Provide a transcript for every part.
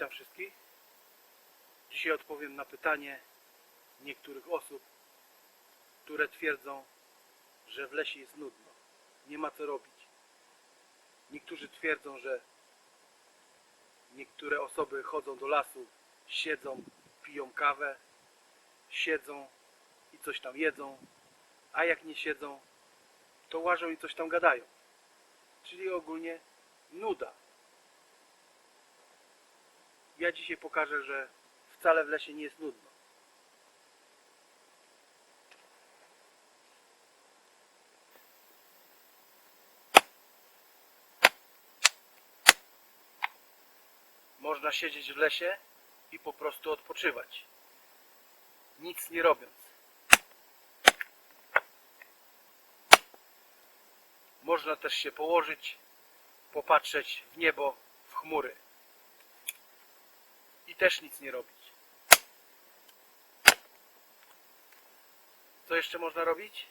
Witam wszystkich. Dzisiaj odpowiem na pytanie niektórych osób, które twierdzą, że w lesie jest nudno, nie ma co robić. Niektórzy twierdzą, że niektóre osoby chodzą do lasu, siedzą, piją kawę, siedzą i coś tam jedzą, a jak nie siedzą, to łażą i coś tam gadają. Czyli ogólnie nuda. Ja dzisiaj pokażę, że wcale w lesie nie jest nudno. Można siedzieć w lesie i po prostu odpoczywać. Nic nie robiąc. Można też się położyć, popatrzeć w niebo, w chmury też nic nie robić. Co jeszcze można robić?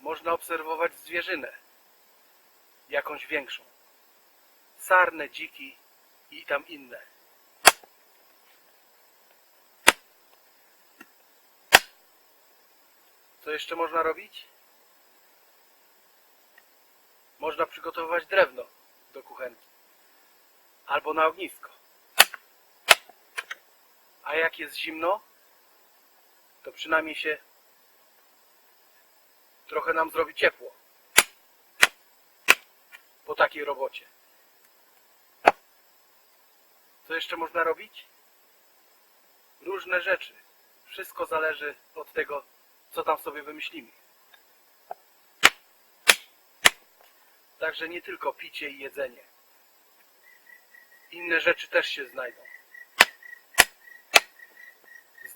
Można obserwować zwierzynę, jakąś większą. Sarne, dziki i tam inne. Co jeszcze można robić? Można przygotowywać drewno do kuchenki albo na ognisko. A jak jest zimno, to przynajmniej się trochę nam zrobi ciepło po takiej robocie. Co jeszcze można robić? Różne rzeczy. Wszystko zależy od tego, co tam sobie wymyślimy. Także nie tylko picie i jedzenie. Inne rzeczy też się znajdą.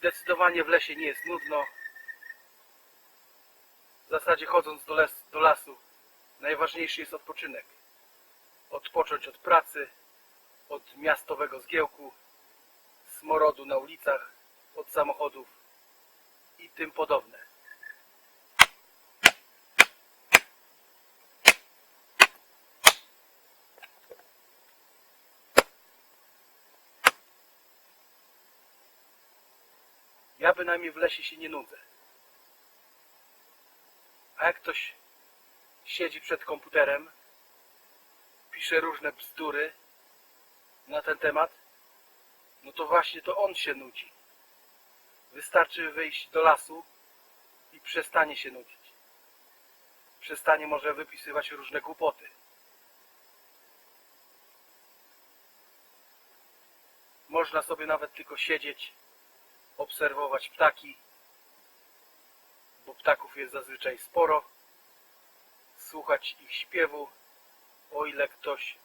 Zdecydowanie w lesie nie jest nudno. W zasadzie chodząc do, les, do lasu najważniejszy jest odpoczynek. Odpocząć od pracy, od miastowego zgiełku, smorodu na ulicach, od samochodów i tym podobne. Ja bynajmniej w lesie się nie nudzę. A jak ktoś siedzi przed komputerem, pisze różne bzdury na ten temat, no to właśnie to on się nudzi. Wystarczy wyjść do lasu i przestanie się nudzić. Przestanie może wypisywać różne głupoty. Można sobie nawet tylko siedzieć obserwować ptaki, bo ptaków jest zazwyczaj sporo, słuchać ich śpiewu, o ile ktoś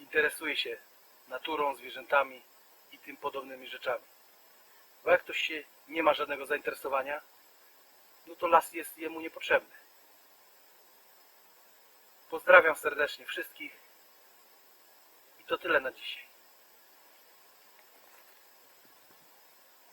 interesuje się naturą, zwierzętami i tym podobnymi rzeczami. Bo jak ktoś się nie ma żadnego zainteresowania, no to las jest jemu niepotrzebny. Pozdrawiam serdecznie wszystkich i to tyle na dzisiaj.